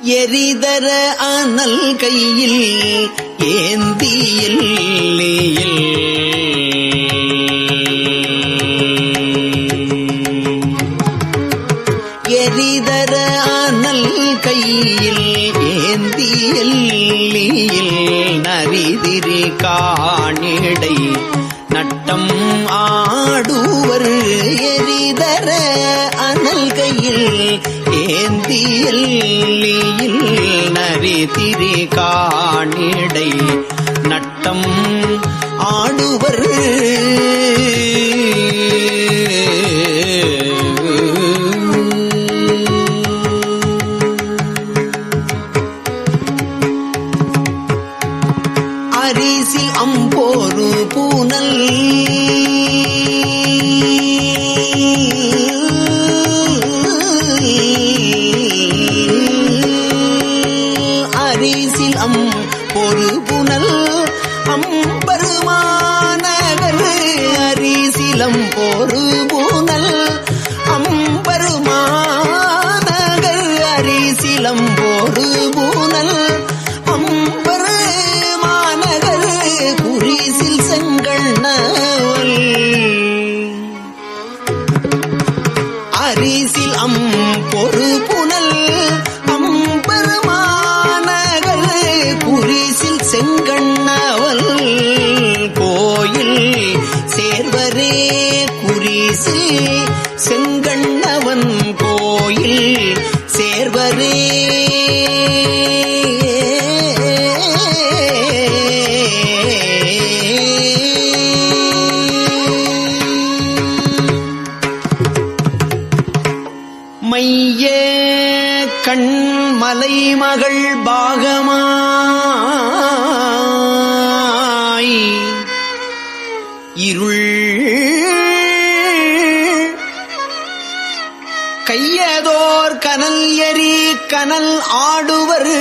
எரிதர அனல் கையில் ஏந்தியில் तिरिका அரிசிலம் பொறு மைய கண்மலை மகள் பாகமாய். இருள் கையதோர் கனல் எரி கனல் ஆடுவர்.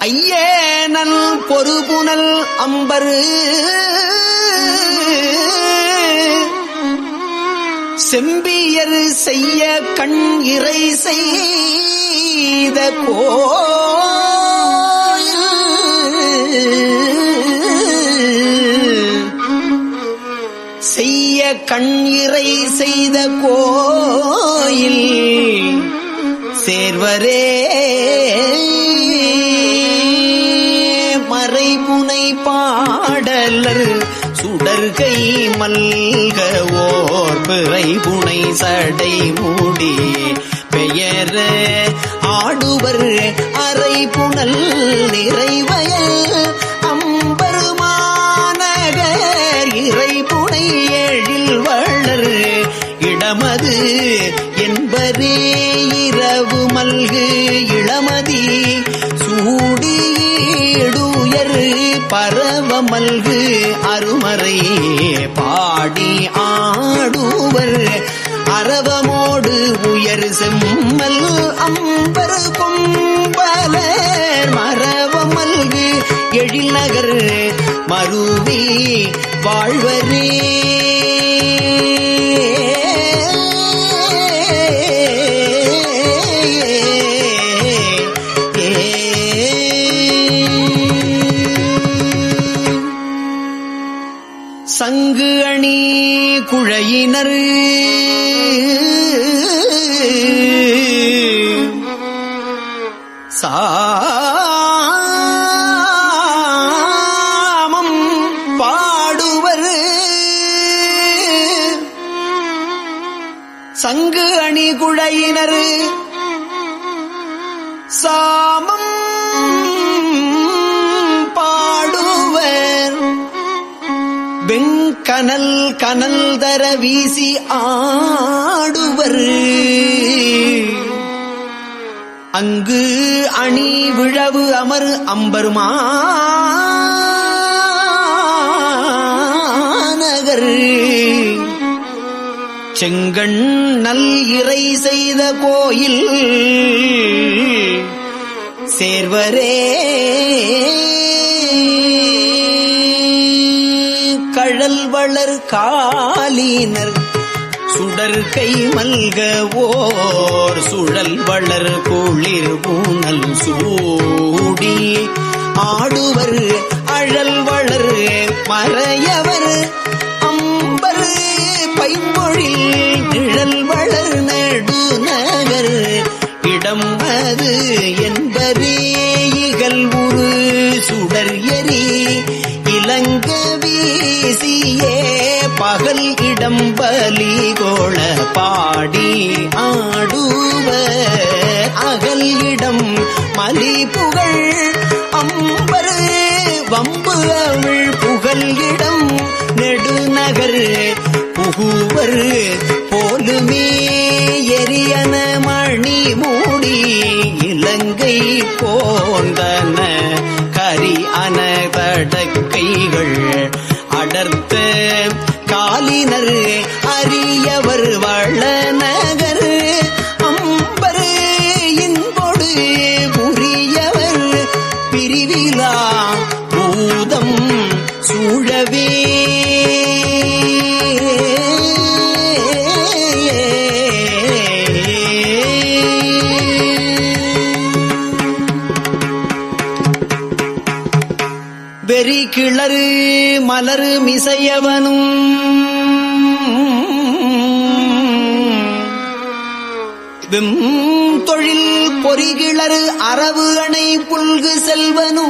ஐயேனல் பொறுபுனல் அம்பரு. செம்பியர் செய்ய கண் இறை செய்த செய்ய கண் இறை செய்த கோயில். சேர்வரே. மறைபுனை பாடலர். சுடர்கை மல்க ஓர் பிறை புனை சடை மூடி. பெயர ஆடுவர் அரை புனல் நிறைவயல் மல்கு அருமறை பாடி ஆடுவர். அரவமோடு உயர் செம்மல் அம்பர் கொம்பலர். மரவமல்கு எழில் நகர் மருவி வாழ்வரே. வெண்கனல் கனல் தர வீசி ஆடுவர். அங்கு அணி விழவு அமர் அம்பருமாநகர். செங்கண் நல் இறை செய்த கோயில் சேர்வரே. கழல் வளர் காலினர். சுடர் சுடற்கை மல்கவோர் சுழல் வளர் குளிர் பூனல் சூடி. ஆடுவர் அழல் வளர் மறையவர் அம்பர் பைமொழில் நிழல் வளர் நடுநகர். இடம் அது என்பதே இகல் உரு சுடர் எரி இலங்கை பகல் பலி கோள பாடி ஆடுவ அகல் இடம் மலி புகழ் அம்பரு வம்பு அவள் புகழ் இடம். நெடுநகர் புகுவர் போலுமே எரியன மணி மூடி இலங்கை போந்தன கரி அன தடக்கைகள் அடர்த்த காலினர் அரியவர் வள நகர் அம்பரு இன்பொடு புரியவர் பிரிவிலா பூதம் சூழவே. வெறி கிளறு மலரு மிசையவனும் வெம்தொழில் பொறிகிளறு அரவு அணை புல்கு செல்வனூ?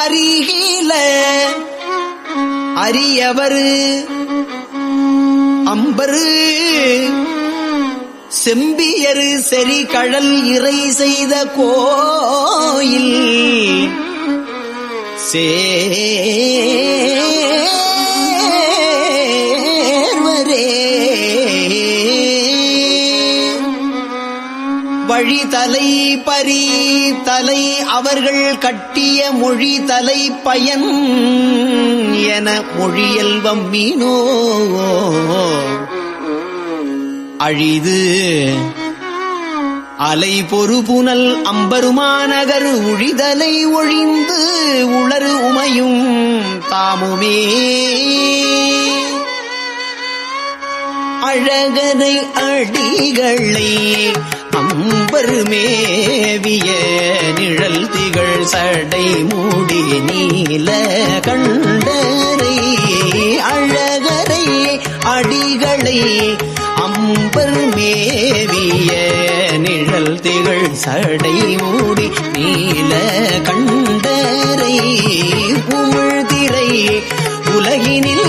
அருகில அரியவரு அம்பரு செம்பியரு செறி கழல் இறை செய்த கோயில். சே வழி தலை பரி தலை அவர்கள் கட்டிய மொழி தலை பயன் என மொழியல்வம் மீனோ. அழிது அலை பொறுபுனல் அம்பருமாநகர் உழிதலை ஒழிந்து உளறு உமையும் தாமுமே. அழகனை அடிகளை அம்பர் மேவிய நிழல் திகழ் சடை மூடி நீல கண்டரை அழகரை அடிகளை அம்பர் மேவிய நிழல் திகழ் சடை மூடி நீல கண்டரை உமிழ்திரை உலகினில்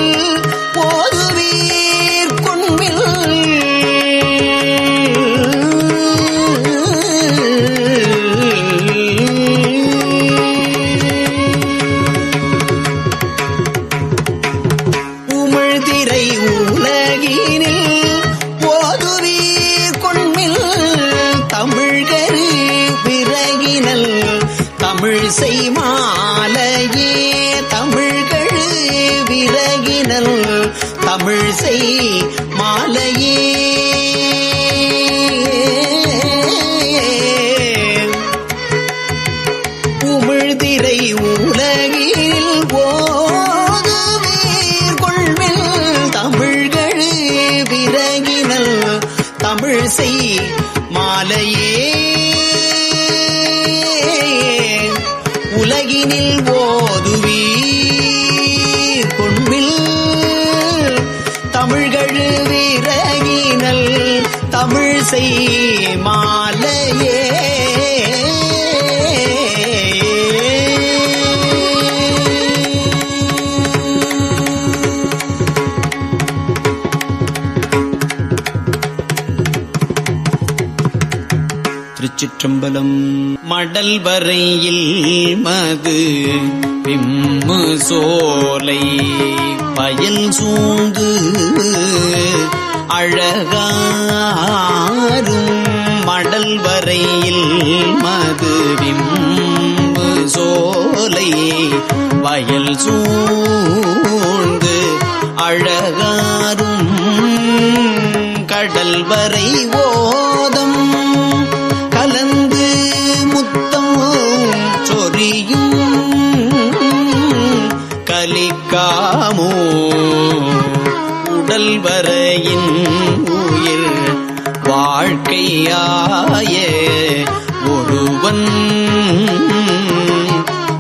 மாலையே. திருச்சிற்றம்பலம் மடல் வரையில் மது பிம்மு சோலை பயல் சூழ்ந்து அழகாரும் மடல் வரையில் மதுவிம்பு சோலை வயல் சூழ்ந்து அழகாரும் கடல் வரை ஓதம் கலந்து முத்தம் சொரியும் கலிக்காமோ உடல் வரை வாழ்க்கையாய ஒருவன்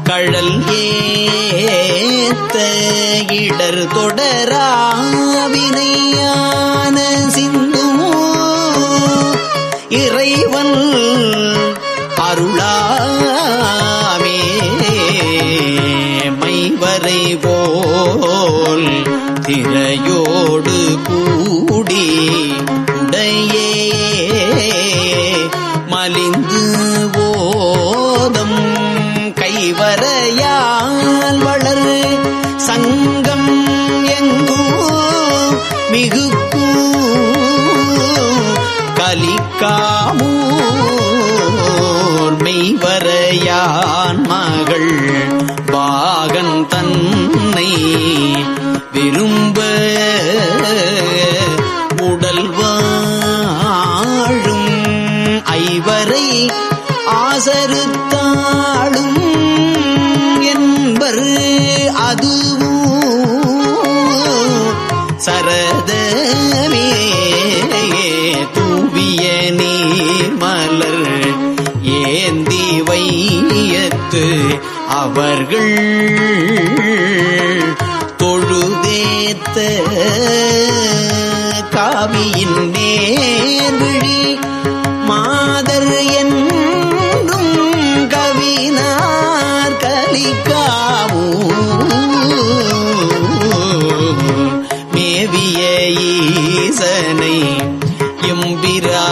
கழல் ஏத்த இடர் தொடராவினையான சிந்துமோ இறைவன் அருளாமே மைவரை போல் திரையோடு கூடி உடையே. மலிந்து ஓதம் கைவரையால் வளர் சங்கம் எங்கும் மிகுக்கும் கலிக்காமூர் மெய்வரையான் மகள் பாகன் தன்னை விரும்ப என்பர் அதுவும் சரதமே தூவிய நீர் மலர் ஏந்தி வையத்து அவர்கள் தொழுதேத்த காவியின் நேர்விழி எம்பிரா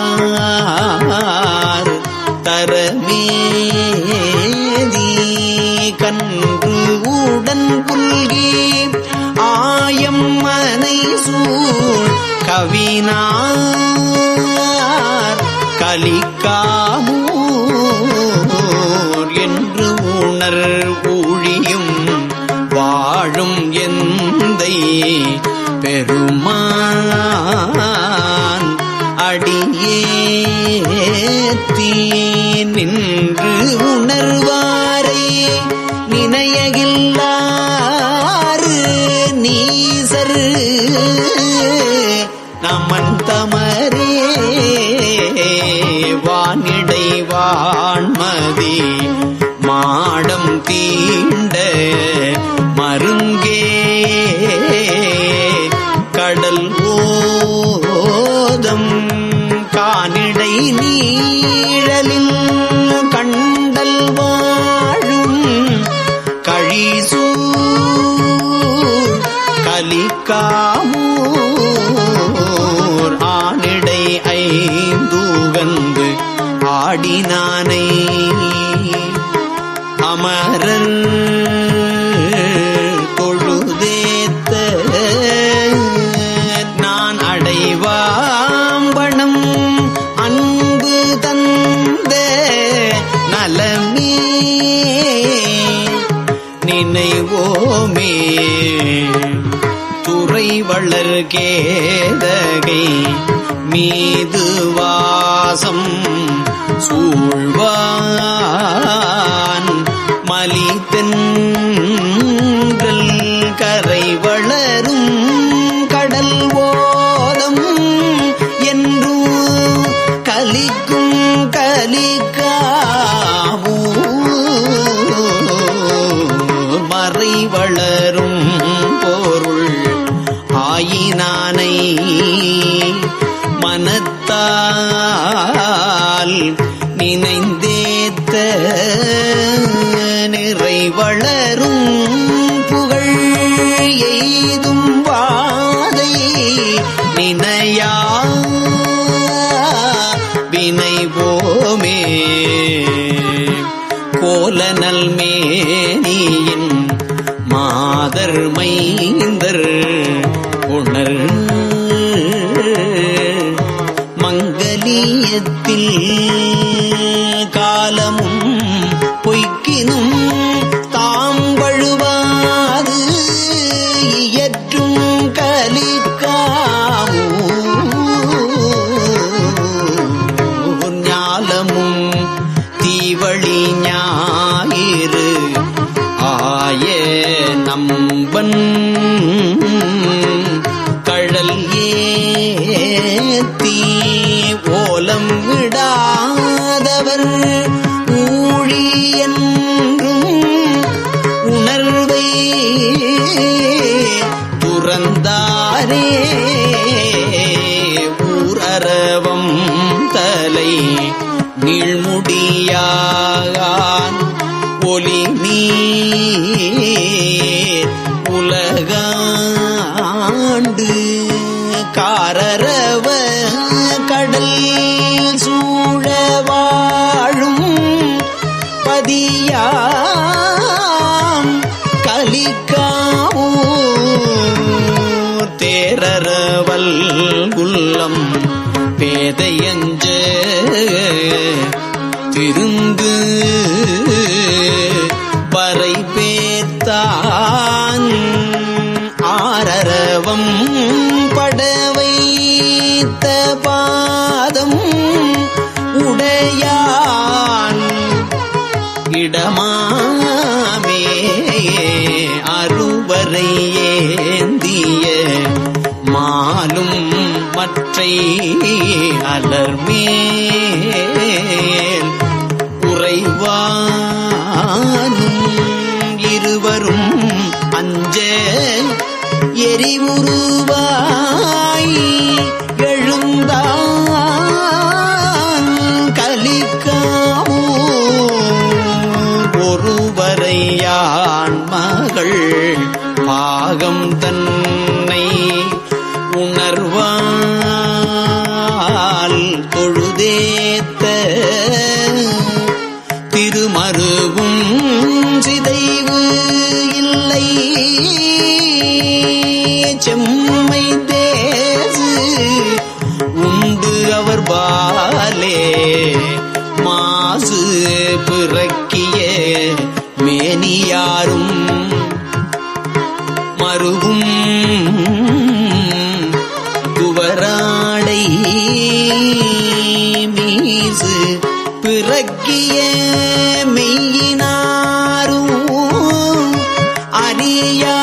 மணியார் தரமேதி கன்று உடன் புல்கி ஆயம் மனை சூழ் கவினார். கலிக்காமூர் என்று உணர் ஊழியும் வாழும் எந்தை பெருமா நின்று உணர்வாரே. கேதகை மீது வாசம் சூழ்வான் மலித்தன் நினைவோமே கோலநல் மேனியின் மாதர் மைந்தர் உணர் மங்கலியத்தில் நம்பன் sua அலர்மே Maria.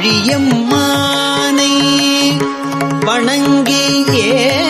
வழியம்மானை வணங்கி ஏ